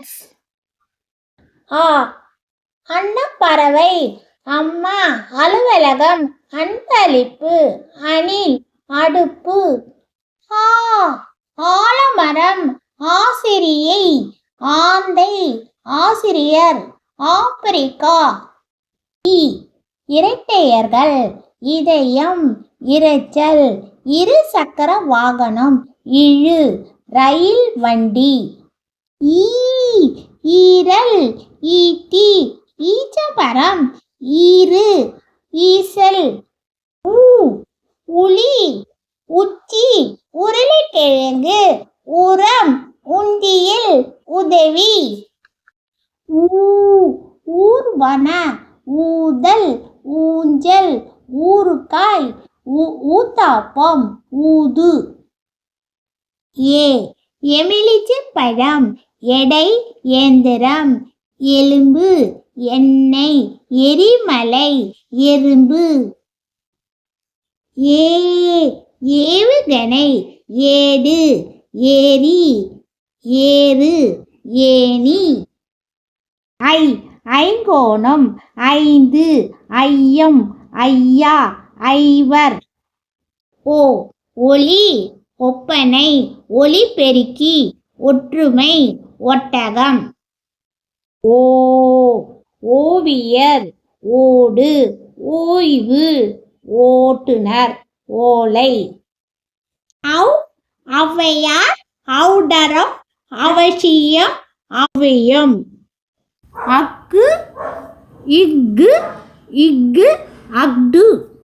Students ஆ அன்னப்பறவை. அம்மா அலுவலகம். அன்பளிப்பு அணில் அடுப்பு. ஆ ஆலமரம் ஆசிரியை. ஆந்தை ஆசிரியர். ஆப்பிரிக்கா. இ இரட்டையர்கள். இதயம் இரைச்சல். இரு சக்கர வாகனம். இழு ரயில் வண்டி. ஈ ஈரல் ஈட்டி ஈச்சபரம் ஈறு ஈசல். ஊ உளி உச்சி உருளைக்கிழங்கு உரம் உந்தியில் உதவி. ஊ ஊர்வன ஊதல் ஊஞ்சல் ஊறுகாய் ஊ- ஊத்தாப்பம் ஊது. ஏ எமிலிச்சு பழம் எடை இயந்திரம் எலும்பு எண்ணெய் எரிமலை எறும்பு. ஏ ஏவுகணை ஏடு ஏரி ஏறு ஏணி. ஐ ஐங்கோணம் ஐந்து ஐயம் ஐயா ஐவர். ஓ ஒளி ஒப்பனை ஒளி பெருக்கி ஒற்றுமை ஒட்டகம். ஓ ஓவியர் ஓடு ஓய்வு ஓட்டுனர் ஓலை. அவ் ஔவையார் ஔடரம் அவசியம் அவ்வியம் அக்கு இக்கு இக்கு அக்டு